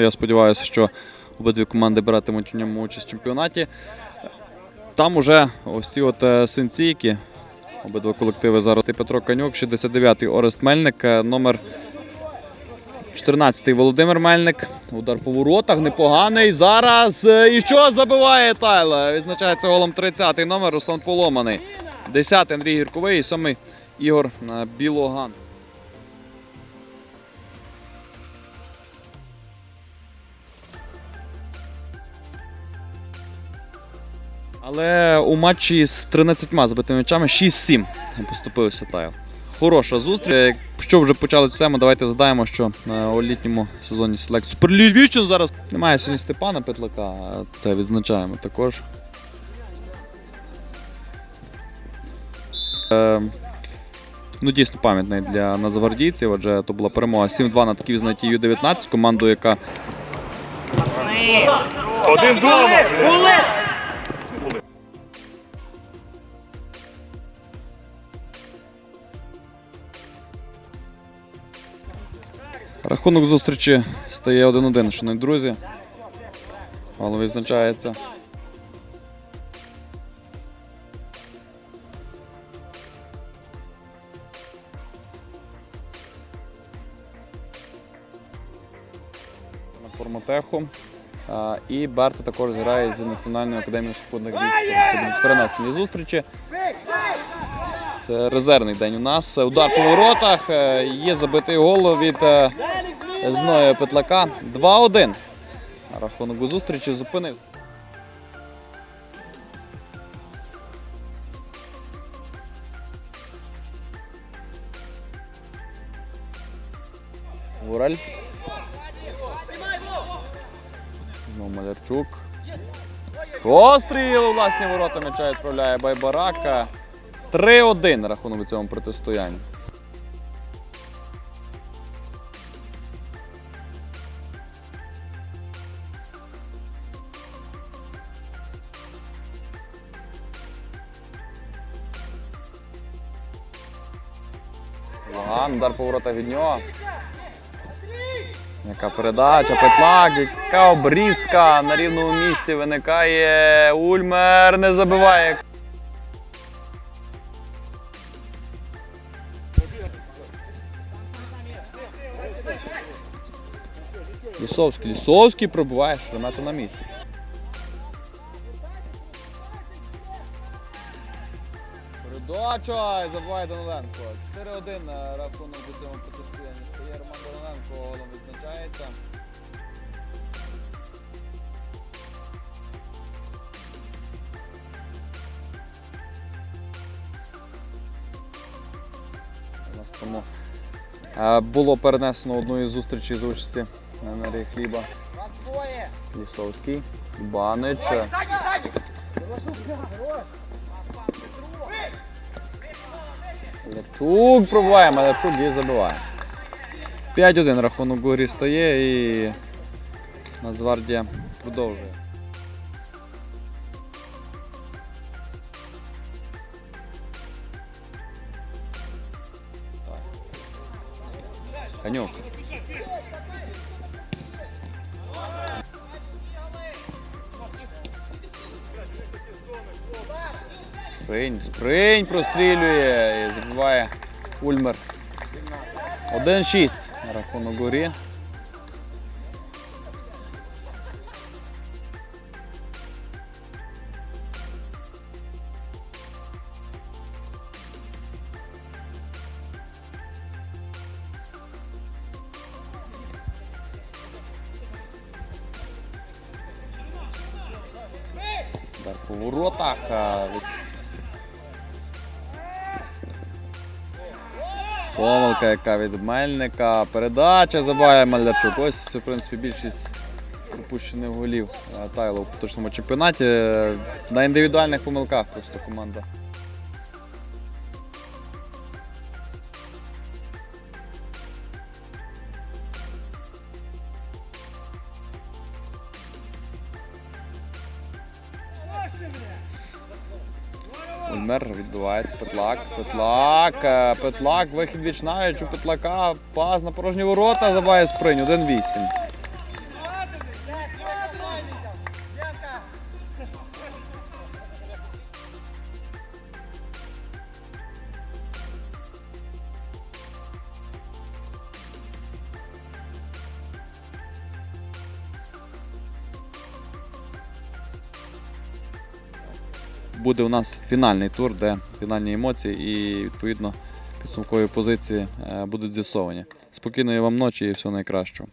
Я сподіваюся, що обидві команди братимуть в ньому участь в чемпіонаті. Там уже ось ці от е, синці, які обидва колективи зараз. Петро Канюк, 69-й Орест Мельник, е, номер 14-й Володимир Мельник. Удар по воротах непоганий. Зараз. е, І що забиває Тайло? Відзначається голом 30-й номер Руслан Поломаний. 10-й Андрій Гірковий і 7-й Ігор Білоган. Але у матчі з 13 забитими м'ячами 6-7 поступився Тайл. Хороша зустріч. Якщо вже почали цю тему, давайте задаємо, що е, у літньому сезоні селекції Суперлівіччин зараз немає сьогодні Степана Петлака, це відзначаємо також. Е, ну, дійсно пам'ятний для нацгвардійців, адже то була перемога 7-2 на такій знатій Ю-19, команду, яка Один дома. Рахунок зустрічі стає 1-1, шановні друзі. Мало відзначається. На форматеху. І Берта також зграє з Національною академією сухопутних військ. Це будуть перенесені зустрічі. Це резервний день у нас. Удар по воротах. Е, Є забитий гол від е, Зноя Петлака. 2-1. Рахунок у зустрічі зупинився. Ураль. Ну, Малярчук. Постріл у власні ворота м'яча відправляє Байбарака. 3-1 рахунок у цьому протистоянні. Логан, удар поворота від нього. Яка передача, петлак, яка обрізка на рівному місці виникає. Ульмер не забиває. Лісовський. Лісовський пробиває шеремету на місці. Передача і забиває Даниленко. 4-1 рахунок у цьому протистоянні стає Роман Даниленко голом відзначається. У нас тому е, було перенесено одну із зустрічей з участі Енергії Хліба. Лісовський, Банич. Малярчук пробиває, Малярчук і забиває. 5-1 рахунок у грі стає і Нацгвардія продовжує. Так. Спринь, спринь прострілює і забиває Ульмер. 1-6 на рахунок горі. Удар по воротах. Помилка, яка від Мельника. Передача забиває Малярчук. Ось, в принципі, більшість пропущених голів е, Тайло у поточному чемпіонаті. На індивідуальних помилках просто команда. Ульмер відбувається. Петлак. Петлак. е, Петлак. Вихід віч Петлака. Пас на порожні ворота. Забиває спринь. 1-8. Буде у нас фінальний тур, де фінальні емоції і відповідно підсумкові позиції е, будуть з'ясовані. Спокійної вам ночі і всього найкращого.